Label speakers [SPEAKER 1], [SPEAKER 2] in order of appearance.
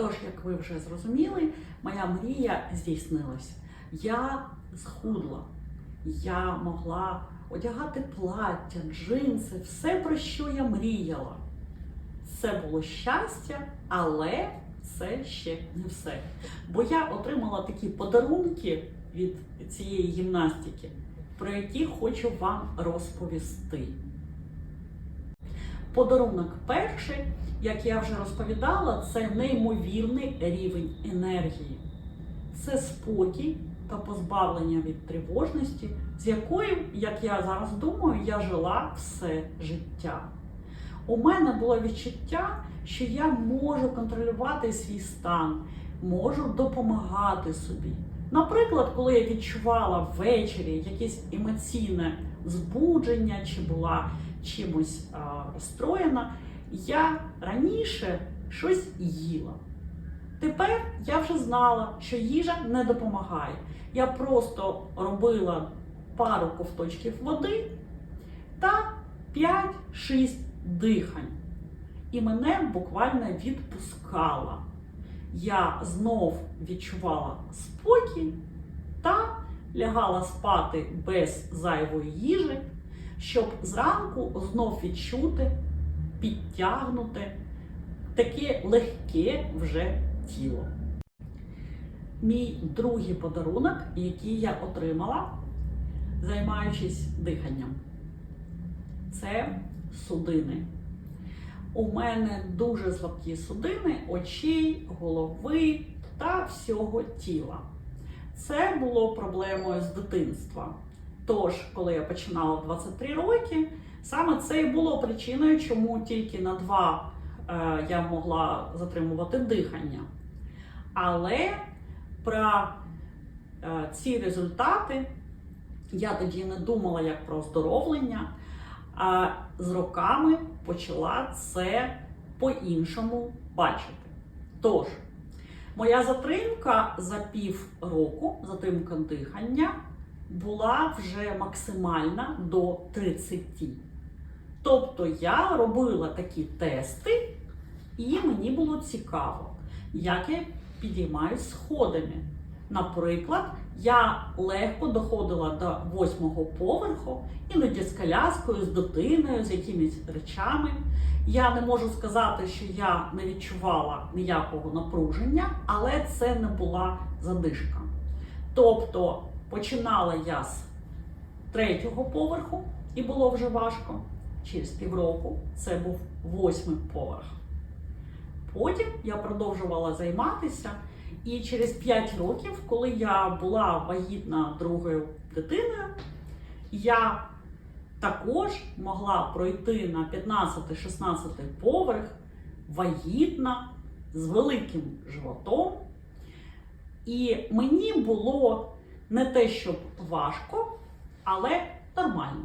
[SPEAKER 1] Тож, як ви вже зрозуміли, моя мрія здійснилась. Я схудла, я могла одягати плаття, джинси, все про що я мріяла. Це було щастя, але це ще не все. Бо я отримала такі подарунки від цієї гімнастики, про які хочу вам розповісти. Подарунок перший, як я вже розповідала, це неймовірний рівень енергії. Це спокій та позбавлення від тривожності, з якою, як я зараз думаю, я жила все життя. У мене було відчуття, що я можу контролювати свій стан, можу допомагати собі. Наприклад, коли я відчувала ввечері якесь емоційне збудження чи була чимось розстроєна, я раніше щось їла. Тепер я вже знала, що їжа не допомагає. Я просто робила пару ковточків води та 5-6 дихань. І мене буквально відпускала. Я знов відчувала спокій та лягала спати без зайвої їжі, щоб зранку знов відчути, підтягнути таке легке вже тіло. Мій другий подарунок, який я отримала, займаючись диханням, це судини. У мене дуже слабкі судини очей, голови та всього тіла. Це було проблемою з дитинства. Тож, коли я починала 23 роки, саме це і було причиною, чому тільки на два е, я могла затримувати дихання. Але про е, ці результати я тоді не думала як про оздоровлення, а з роками почала це по-іншому бачити. Tож, моя затримка за пів року, затримка дихання, була вже максимальна до 30. Тобто я робила такі тести, і мені було цікаво, як я підіймаюсь сходами. Наприклад, я легко доходила до восьмого поверху, іноді з коляскою, з дитиною, з якимись речами. Я не можу сказати, що я не відчувала ніякого напруження, але це не була задишка. Тобто починала я з третього поверху, і було вже важко. Через півроку це був восьмий поверх. Потім я продовжувала займатися. І через 5 років, коли я була вагітна другою дитиною, я також могла пройти на 15-16 поверх вагітна з великим животом. І мені було не те, щоб важко, але нормально.